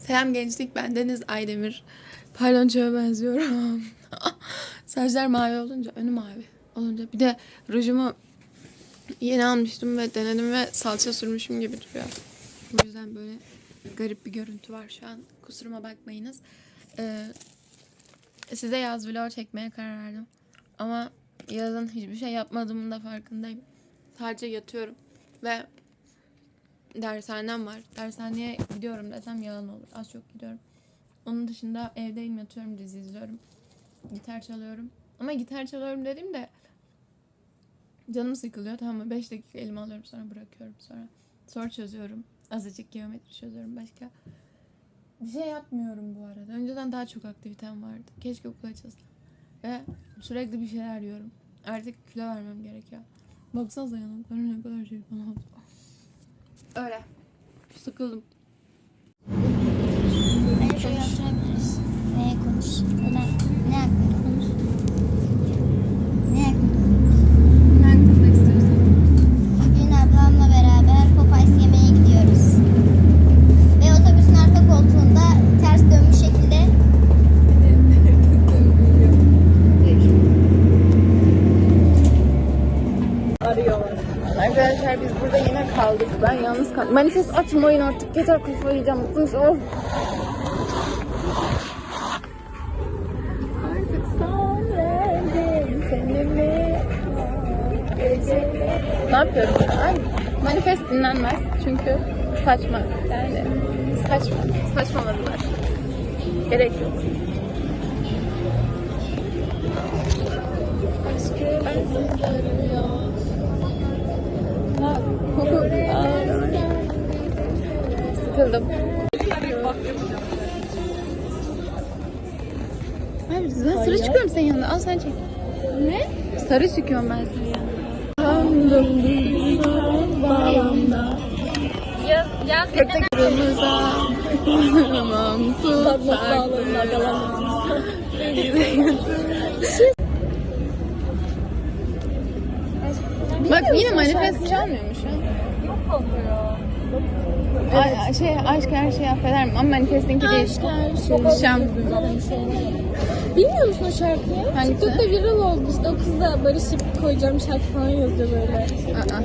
Selam gençlik ben Deniz Aydemir. Palyaçoya benziyorum. Saçlar mavi olunca önü mavi olunca bir de rujumu yeni almıştım ve denedim ve salça sürmüşüm gibi duruyor. O yüzden böyle garip bir görüntü var şu an. Kusuruma bakmayınız. Ee, size yaz vlog çekmeye karar verdim. Ama yazın hiçbir şey yapmadığımın da farkındayım. Sadece yatıyorum ve dershanem var. Dershaneye gidiyorum desem yalan olur. Az çok gidiyorum. Onun dışında evdeyim yatıyorum dizi izliyorum. Gitar çalıyorum. Ama gitar çalıyorum dediğimde canım sıkılıyor tamam mı? 5 dakika elime alıyorum sonra bırakıyorum sonra. Soru çözüyorum. Azıcık geometri çözüyorum başka. Bir şey yapmıyorum bu arada. Önceden daha çok aktivitem vardı. Keşke okul açılsa. Ve sürekli bir şeyler yiyorum. Artık kilo vermem gerekiyor. Baksanıza yanaklarım ne kadar şey falan. Öyle. Sıkıldım. Şöyle oturabiliriz. Neye konuş? Neden? Ne konuş? Ne hakkında konuş? Ne hakkında istiyorsan. Bugün ablamla beraber Popeyes yemeğe gidiyoruz. Ve otobüsün arka koltuğunda ters dönmüş şekilde Arkadaşlar biz burada yine kaldık. Ben yalnız kaldım. Manifest açmayın artık. Yeter kafayı yiyeceğim. Bıktınız. Of. Artık son verdim. Ne yapıyorum ben? Manifest dinlenmez. Çünkü saçma. Yani saçma. Saçmaladılar. Gerek yok. Aşkı ben seni ya. Sıkıldım. Abi ben sarı çıkıyorum senin yanında. Al sen çek. Ne? Sarı çıkıyorum ben senin. Bağlamda. Yaz, yaz Kırmızı. Tamam. Bak yine manifest çalmıyor mu şu Ay, şey aşk her şeyi affeder mi? Ama manifestinki değil. Şam. Bilmiyor musun o şarkıyı? Hangisi? TikTok'ta viral oldu işte o kızla barışıp koyacağım şarkı falan yazıyor böyle. Aa.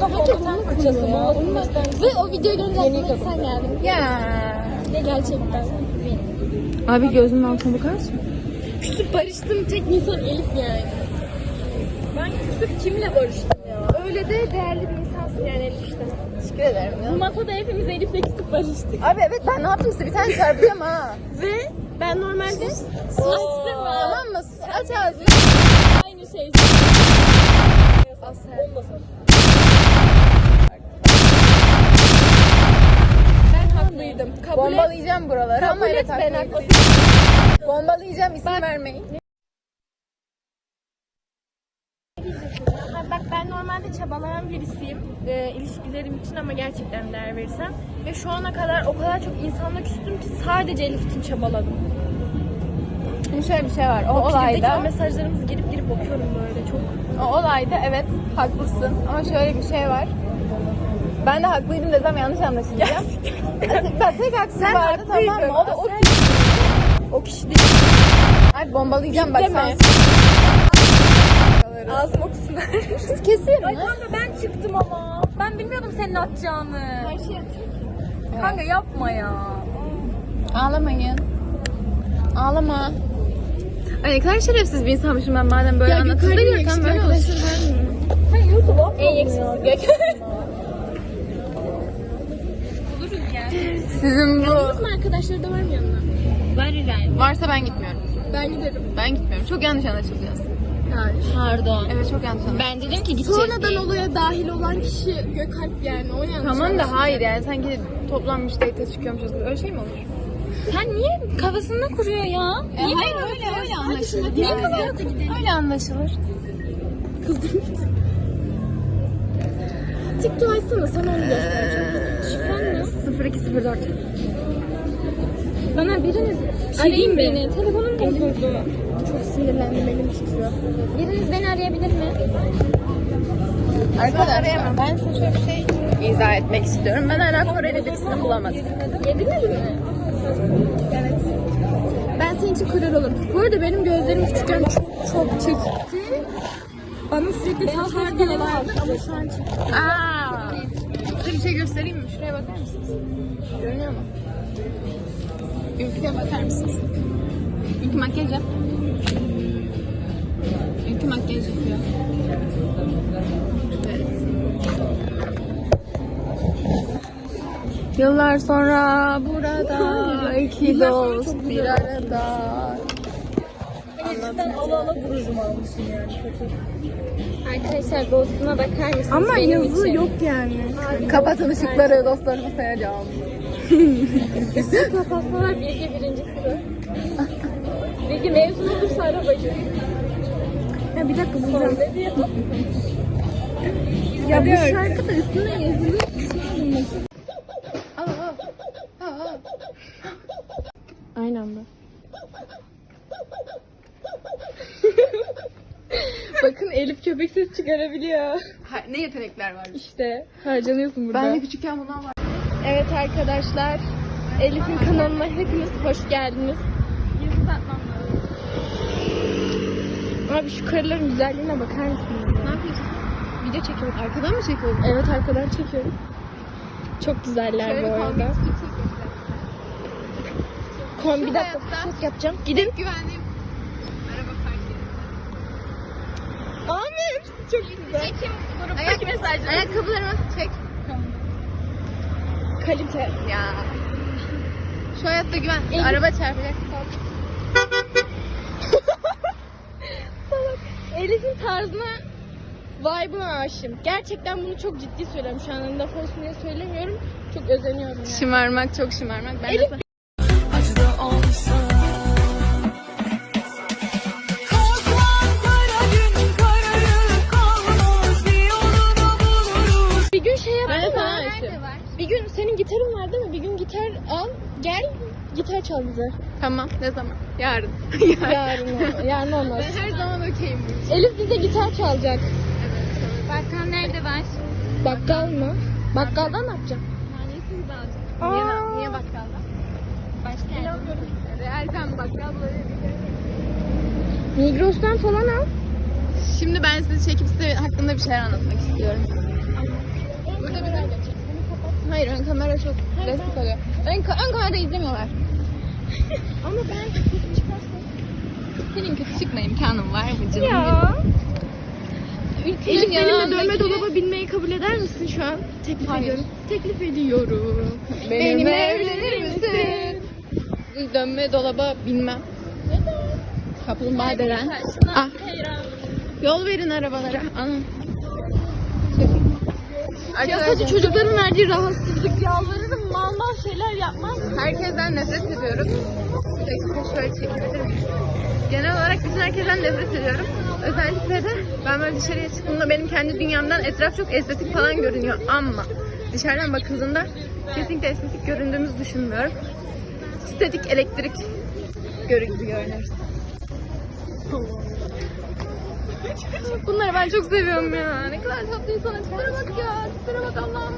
Daha çok onu kocası. Onunla... Ve o videoyu görünce aklıma sen geldin. Ya. Ve gerçekten. Abi gözünün altına bakar mısın? Küsüp barıştığım tek insan Elif yani. Ben küsüp kimle barıştım ya? Öyle de değerli bir insansın yani Elif işte. Teşekkür ederim Bu masada hepimiz Elif'le küsüp barıştık. Abi evet ben ne yaptım size bir tane çarpacağım ha. Ve ben normalde açtım tamam mı? Aç ağzını. Aynı şey. Olmasın. Ben haklıydım. Kabul et. Bombalayacağım buraları ama Kabul evet et ben haklıyım. haklıyım. Bombalayacağım isim vermeyin. Ha, Bak ben normalde çabalayan birisiyim e, ilişkilerim için ama gerçekten değer verirsem. Ve şu ana kadar o kadar çok insanla küstüm ki sadece Elif için çabaladım. Şimdi şöyle bir şey var. O O olayda, mesajlarımızı girip girip okuyorum böyle çok. o olayda evet haklısın ama şöyle bir şey var. Ben de haklıydım desem yanlış anlaşılacağım. Bak tek haksız vardı tamam mı? O da o O kişi değil. Ay bombalayacağım bak Deme. sen. Ağzım okusun. Keserim Ay ha. kanka ben çıktım ama. Ben bilmiyordum senin atacağını. Her şey Kanka yapma ya. Ağlamayın. Ağlama. Ay ne kadar şerefsiz bir insanmışım ben madem böyle anlatıldı ya. böyle olur. Sen YouTube En yakışıklı Sizin bu Kızın arkadaşları da var mı yanına? Var İrem. varsa ben gitmiyorum. Ben giderim. Ben gitmiyorum. Çok yanlış anlaşılacağız. Pardon. Evet çok yanlış anlaşılacağız. Ben dedim ki gideceğiz Sonradan olaya dahil olan kişi Gökalp yani. O yanlış Tamam da hayır yani sanki toplanmış date çıkıyormuşuz gibi. Öyle şey mi olur? Sen niye kafasında kuruyor ya? E, hayır öyle öyle anlaşılır. Niye Yani. kafasında gidelim? Öyle anlaşılır. TikTok açsana sana onu göstereceğim. Şifren ne? 0204. Bana biriniz arayın beni. Telefonum bozuldu. Sinirlendim elim titriyor. Biriniz beni arayabilir mi? Arkadaşlar ben size şöyle bir şey izah etmek istiyorum. Ben hala Koreli birisini bulamadım. Yediniz mi? Evet. Ben senin için kurar olurum. Bu arada benim gözlerim küçükken çok çok çekikti. Bana sürekli tahtar diyorlardı ama şu an çekik. Aa! Size bir şey göstereyim mi? Şuraya bakar mısınız? Görünüyor mu? Ülkü'ye bakar mısınız? Ülkü makyaj yap. Evet. Yıllar sonra burada iki dost bir arada. Gerçekten ala ala burucumu almışım yani kötü. Arkadaşlar dostuna bakar mısınız? Ama Benim yazı için. yok yani. Kapatın ışıkları dostlarımı sayacağım. Kapatsalar Bilge birinci sıra. Bilge mezun olursa arabacı. Ya bir dakika diyor? Ya bu şarkı da üstüne yazılı. Aynı anda. Bakın Elif köpek ses çıkarabiliyor. ne yetenekler var? İşte harcanıyorsun burada. Ben de küçükken bundan var. Evet arkadaşlar. Elif'in kanalına hepiniz hoş geldiniz. Yıldız atmam Abi şu karıların güzelliğine bakar mısınız? Ne yapıyorsun? Video çekiyorum. Arkadan mı çekiyorum? Evet arkadan çekiyorum. Çok güzeller bu arada. Kom bir dakika fırsat yapacağım. Gidin. Güvenliğim. Araba park yeri. Abi hepsi çok güzel. Ayak, ayakkabılarımı çek. Kalite. Ya. Şu hayatta güven. Araba çarpacak. Elif'in tarzına vibe'ına aşığım. Gerçekten bunu çok ciddi söylüyorum. Şu an laf olsun diye söylemiyorum. Çok özeniyorum yani. Şımarmak çok şımarmak. Ben Elif- de Bir gün senin gitarın var değil mi? Bir gün gitar al, gel gitar çal bize. Tamam. Ne zaman? Yarın. Yarın, ol- yarın olmaz. Ben her zaman okeyim. Elif bize gitar çalacak. Bakkal nerede var? Bakkal mı? Bakkaldan ne yapacak? De alacağım. Niye, Aa. niye bakkalda? Başka yer. Realden bakkal Migros'tan falan al. Şimdi ben sizi çekip size hakkında bir şeyler anlatmak istiyorum. Burada bir Hayır ön kamera çok destek oluyor. Ön, ön kamerada izlemiyorlar. Ama ben kötü çıkarsam. Senin kötü çıkma imkanın var mı canım? Ya. Ülkenin Elif benimle yanındaki- dönme dolaba binmeyi kabul eder misin şu an? Teklif Hayır. ediyorum. Teklif ediyorum. Benimle evlenir misin? Dönme dolaba binmem. Kaplumbağa deren. Ah. Yol verin arabalara. Anam. Ya sadece çocukların verdiği rahatsızlık yalvarırım mal mal şeyler yapmaz. Herkesten nefret ediyorum. Dakika şöyle çekebilirim. Genel olarak bütün herkesten nefret ediyorum. Özellikle de ben böyle dışarıya çıktığımda benim kendi dünyamdan etraf çok estetik falan görünüyor ama dışarıdan bakıldığında kesinlikle estetik göründüğümüzü düşünmüyorum. Statik elektrik görü gibi görünüyoruz. Bunları ben çok seviyorum ya. Ne kadar tatlı insan. Tiplere bak ya. Tiplere bak Allah'ım.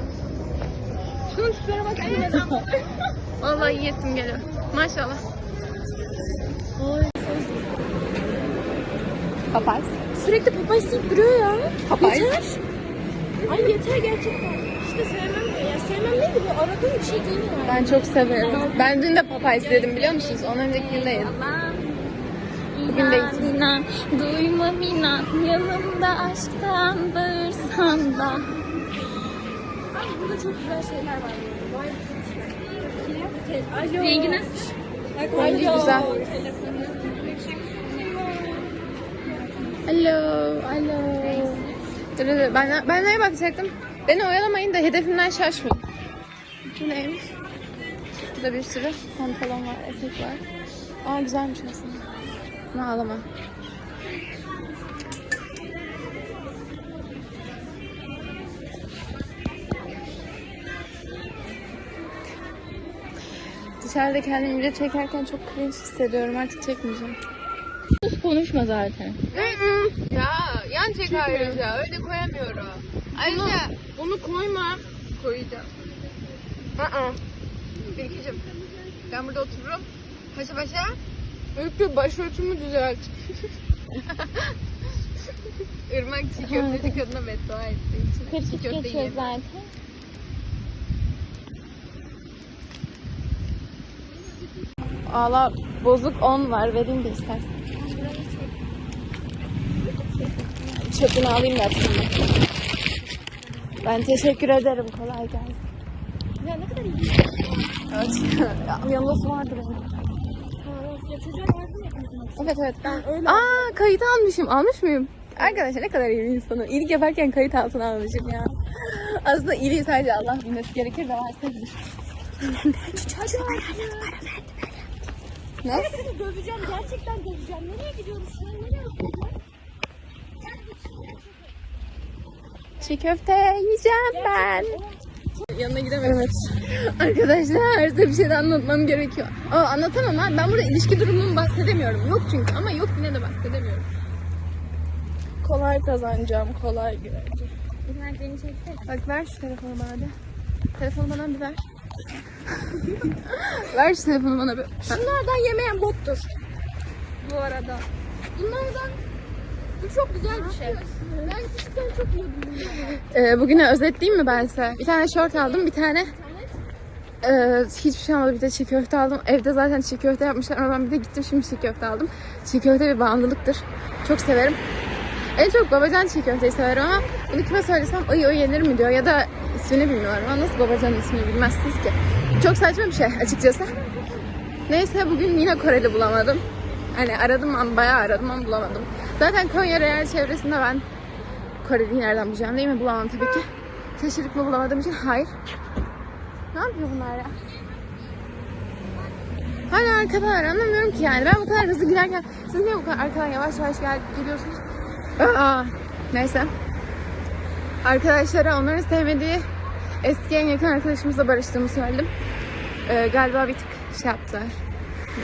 Şunun tiplere bak. Vallahi yiyesim geliyor. Maşallah. Papaz. Sürekli papay deyip duruyor ya. Papay. Yeter. Ay yeter gerçekten. İşte sevmem ya. sevmem değil de bu aradığım bir şey değil yani. Ben çok severim. Ben dün de papay istedim biliyor musunuz? Ondan önceki gün de yedim. Bugün de inan, duymam inan, yanımda aşktan bağırsan da. Ay burada çok güzel şeyler var. Vay Alo. Rengi nasıl? Bence güzel. Alo, alo. Dur, dur, Ben, ben neye bakacaktım? Beni oyalamayın da hedefimden şaşmayın. Bu neymiş? Burada bir sürü pantolon var, etek var. Aa güzelmiş aslında. Ama ağlama. Dışarıda kendimi video çekerken çok cringe hissediyorum. Artık çekmeyeceğim. Konuşma zaten. Ya yan çek ayrıca. Öyle koyamıyorum. Ayrıca Onu koyma. koyacağım. Aa. Ülkücüm. Ben burada otururum. Paşa paşa. Ülkü başörtümü düzelt. Irmak çiğ köfteci kadına beddua ettiği için. Çiğ köfte yiyemiyor. zaten. Ağla bozuk 10 var. Vereyim de istersen. Çöpünü alayım da atayım. Ben teşekkür ederim. Kolay gelsin. Ya ne kadar iyi. Evet. Ya, Yanında su vardı benim. Evet evet. öyle Aa kayıt almışım. Almış mıyım? Arkadaşlar ne kadar iyi bir insanım. İyilik yaparken kayıt altına almışım ya. Aslında iyiliği sadece Allah bilmesi gerekir de varsa bilir. Ne? Seni döveceğim. Gerçekten döveceğim. Nereye gidiyoruz şu an? Nereye gidiyoruz? Çiğ köfte yiyeceğim ben. Yanına gidemedim. Evet. Arkadaşlar size bir şey de anlatmam gerekiyor. Aa, anlatamam ha. Ben burada ilişki durumumu bahsedemiyorum. Yok çünkü ama yok yine de bahsedemiyorum. Kolay kazanacağım, kolay gireceğim. Bunlar beni çeksene. Bak ver şu telefonu bana bir. Telefonu bana bir ver. ver şu telefonu bana bir. Şunlardan yemeyen bottur. Bu arada. Bunlardan bu çok güzel bir şey. Ben küçükken çok bunları. Ee, bugünü özetleyeyim mi ben size? Bir tane şort aldım, bir tane Ee, hiçbir şey almadım. Bir de çiğ köfte aldım. Evde zaten çiğ köfte yapmışlar ama ben bir de gittim şimdi çiğ köfte aldım. Çiğ köfte bir bağımlılıktır. Çok severim. En çok babacan çiğ köfteyi severim ama bunu kime söylesem ay o yenir mi diyor ya da ismini bilmiyorum ama nasıl babacanın ismini bilmezsiniz ki. Çok saçma bir şey açıkçası. Neyse bugün yine Koreli bulamadım. Hani aradım ama bayağı aradım ama bulamadım. Zaten Konya Real çevresinde ben Koreli'yi nereden bulacağım değil mi? Bulamam tabii ki. Şaşırıp mı bulamadığım için hayır. Ne yapıyor bunlar ya? Hala arkadan anlamıyorum ki yani. Ben bu kadar hızlı giderken siz niye bu kadar arkadan yavaş yavaş gel geliyorsunuz? Aa, neyse. Arkadaşlara onların sevmediği eski en yakın arkadaşımızla barıştığımı söyledim. Ee, galiba bir tık şey yaptılar.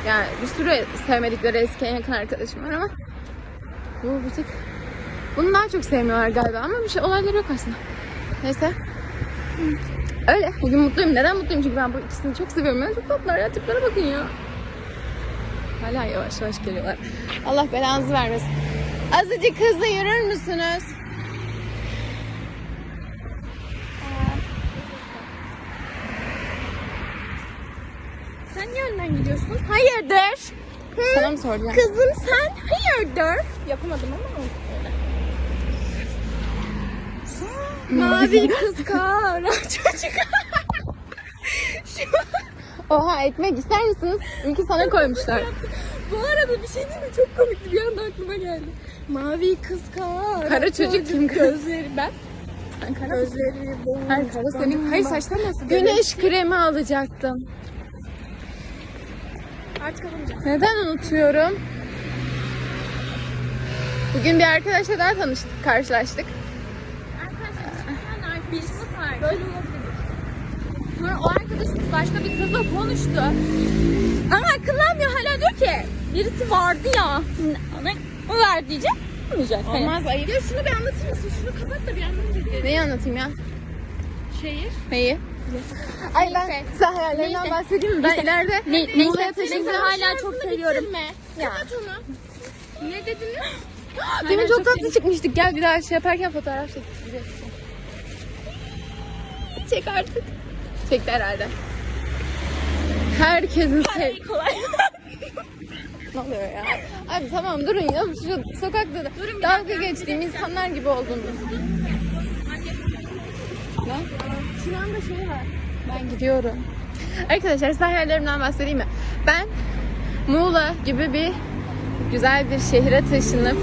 Yani bir sürü sevmedikleri eski en yakın arkadaşım var ama bu bir tık bunu daha çok sevmiyorlar galiba ama bir şey olayları yok aslında. Neyse. Öyle. Bugün mutluyum. Neden mutluyum? Çünkü ben bu ikisini çok seviyorum. Ya çok tatlılar ya. Tiplere bakın ya. Hala yavaş yavaş geliyorlar. Allah belanızı vermesin. Azıcık hızlı yürür müsünüz? Sen niye önden gidiyorsun? Hayırdır? Sana mı soracağım? Kızım sen hayırdır? Yapamadım ama Mavi kız kara çocuk. Oha ekmek ister misiniz? İlki sana koymuşlar. Bu arada bir şey değil mi? Çok komikti. Bir anda aklıma geldi. Mavi kız kara. Kara çocuk kim kız? Gözleri ben. Sen kara Gözleri bu. Hayır, kara senin. Hayır saçlar nasıl? Güneş kremi alacaktım. Artık alamayacağım. Neden unutuyorum? Bugün bir arkadaşla daha tanıştık, karşılaştık. Arkadaşlar birisi var. Böyle. Sonra o arkadaşımız başka bir kızla konuştu. Ama akıllanmıyor hala diyor ki birisi vardı ya. O var diyecek. Olmayacak. Olmaz ayıp. Ya şunu bir anlatır mısın? Şunu kapat da bir anlatır. Neyi anlatayım ya? Şehir. Neyi? Ay ben Neyse. size hayallerinden Neyse. bahsedeyim mi? Ben ileride Ne, Muğla'ya neyse, neyse taşınacağım. hala çok seviyorum. Ya. Kapat onu. Ne dediniz? Demin çok çok tatlı çıkmıştık. Gel bir daha şey yaparken fotoğraf çekeceğiz. Çek artık. Çekti herhalde. Herkesin sev... Kolay. Ne oluyor ya? Abi tamam durun ya. Şu sokakta da dalga geçtiğim insanlar gibi oldunuz. Ne? Şu anda şey var. Ben gidiyorum. Arkadaşlar size hayallerimden bahsedeyim mi? Ben Muğla gibi bir güzel bir şehre taşınıp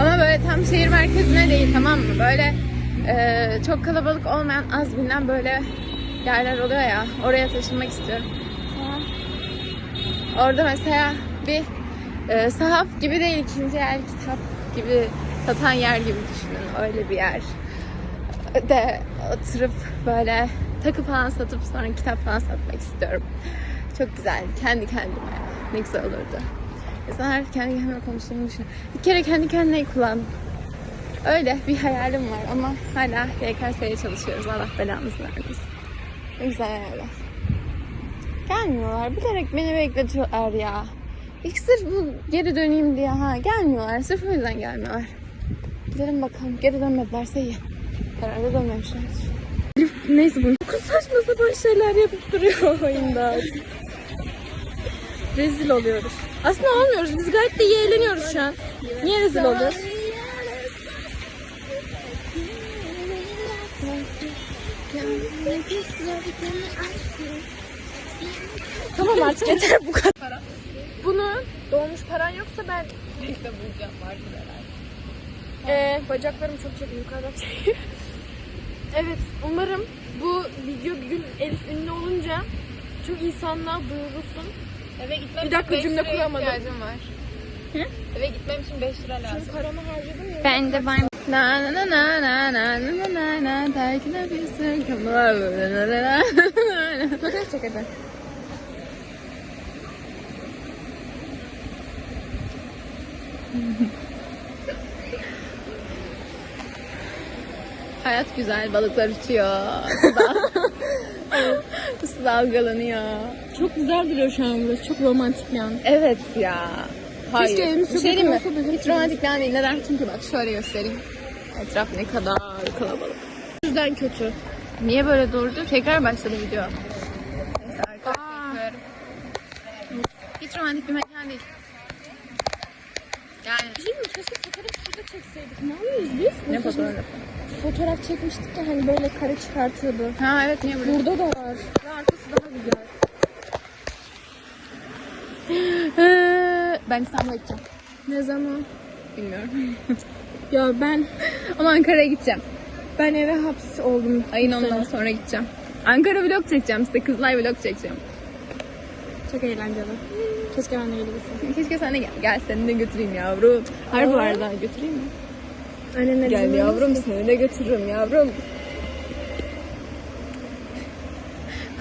ama böyle tam şehir merkezine değil tamam mı? Böyle e, çok kalabalık olmayan az bilinen böyle yerler oluyor ya oraya taşınmak istiyorum. Orada mesela bir e, sahaf gibi değil ikinci el kitap gibi satan yer gibi düşünün öyle bir yer de oturup böyle takı falan satıp sonra kitap falan satmak istiyorum. Çok güzel. Kendi kendime. Ne güzel olurdu. İnsanlar kendi kendime konuştuğumu düşünüyor. Bir kere kendi kendine kullandım. Öyle bir hayalim var ama hala YKS'ye çalışıyoruz. Allah belamızı vermesin. Ne güzel hayaller. Gelmiyorlar. Bilerek beni bekletiyorlar ya. İlk sırf bu geri döneyim diye ha gelmiyorlar. Sırf o yüzden gelmiyorlar. Gidelim bakalım. Geri dönmedilerse iyi. Herhalde dönmemişler. Neyse bu. Çok saçma sapan şeyler yapıp duruyor oyunda. Rezil oluyoruz. Aslında olmuyoruz. Biz gayet de iyi eğleniyoruz şu an. Niye rezil oluyoruz? Tamam artık yeter bu kadar. Bunu dolmuş paran yoksa ben Neyse bulacağım. Vardır herhalde. Ee, bacaklarım çok çekiyor yukarıdan evet umarım bu video bir gün Elif ünlü olunca çok insanlığa duyurulsun. Eve gitmem Bir dakika, cümle kuramadım. ihtiyacım var. Eve gitmem için 5 lira lazım. Şimdi paramı harcadım ya. Ben de var. Na na na na na na na na na Takine bir sürü var. Na na na na. Fotoğraf çek hadi. Hayat güzel, balıklar uçuyor. Su dalgalanıyor. Çok güzel duruyor şu an burası. Çok romantik an. Evet ya. Hayır. Keşke evimiz çok şey mi? Hiç romantik bir an değil. Neden? Çünkü bak şöyle göstereyim. Etraf ne kadar kalabalık. Yüzden kötü. Niye böyle durdu? Tekrar başladı video. Neyse arkadaşlar. Hiç romantik bir mekan değil. Yani Değil mi? Keşke fotoğraf şurada çekseydik. Ne yapıyoruz biz? ne fotoğrafı? Fotoğraf çekmiştik ya hani böyle kare çıkartıyordu. Ha evet niye böyle? Burada da var. Ve arkası daha güzel. ben İstanbul'a gideceğim. Ne zaman? Bilmiyorum. Ya ben Ama Ankara'ya gideceğim. ben eve hapis oldum. Ayın ondan sonra gideceğim. Ankara vlog çekeceğim size. Kızılay vlog çekeceğim. Çok eğlenceli. Keşke ben de gelebilsem. Keşke sen de gel. Gel seni de götüreyim yavrum. Har bu arada götüreyim mi? Annemler Gel yavrum seni de götürürüm yavrum.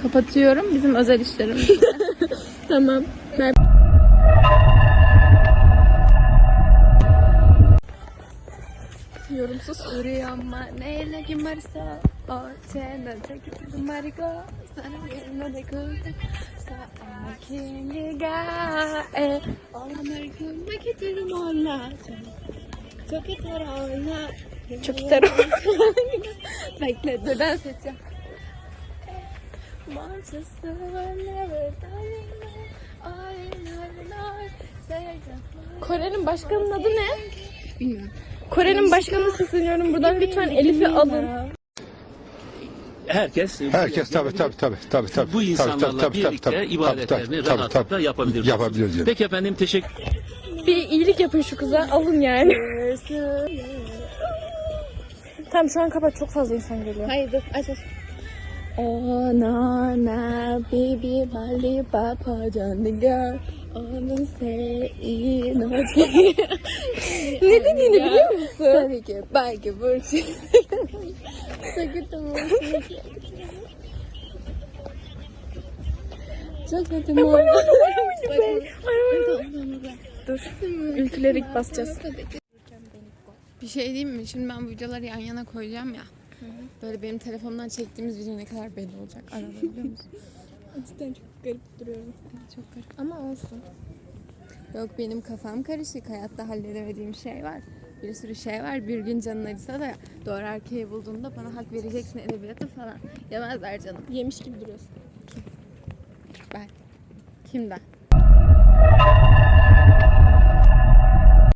Kapatıyorum bizim özel işlerimiz. Tamam. Ben yorumsuz. Uriyama neyle gimarsa o tena tekiti marigo sana yerine de kutu sa amakini ga e ola marigo makitiru mola çok iter ola Çok iter Bekle dur never know Kore'nin başkanının adı ne? Bilmiyorum. Kore'nin başkanına sesleniyorum buradan lütfen Elif'i alın. Herkes Herkes tabii tabii tabii tabii tabii. bu insanlarla tabii, tabii, birlikte tabii, ibadetlerini tabii, tabii, rahatlıkla tabii. yapabilir. Yapabilir diyor. Peki efendim teşekkür Bir iyilik yapın şu kıza alın yani. tamam şu an kapat çok fazla insan geliyor. Hayır dur aç aç. Oh no no baby my papa Johnny girl Onu say no ne dediğini biliyor musun? Tabii ki belki burcu Çok kötü mü oldu? Dur. Ülkeleri basacağız. Bir şey diyeyim mi? Şimdi ben bu videoları yan yana koyacağım ya. Böyle benim telefonumdan çektiğimiz video ne kadar belli olacak arada biliyor musun? Cidden çok garip duruyorum. Çok garip. Ama olsun. Yok benim kafam karışık. Hayatta halledemediğim şey var. Bir sürü şey var. Bir gün canın acısa da doğru erkeği bulduğunda bana hak vereceksin edebiyatı falan. Yemezler canım. Yemiş gibi duruyorsun. Ben. Kimden?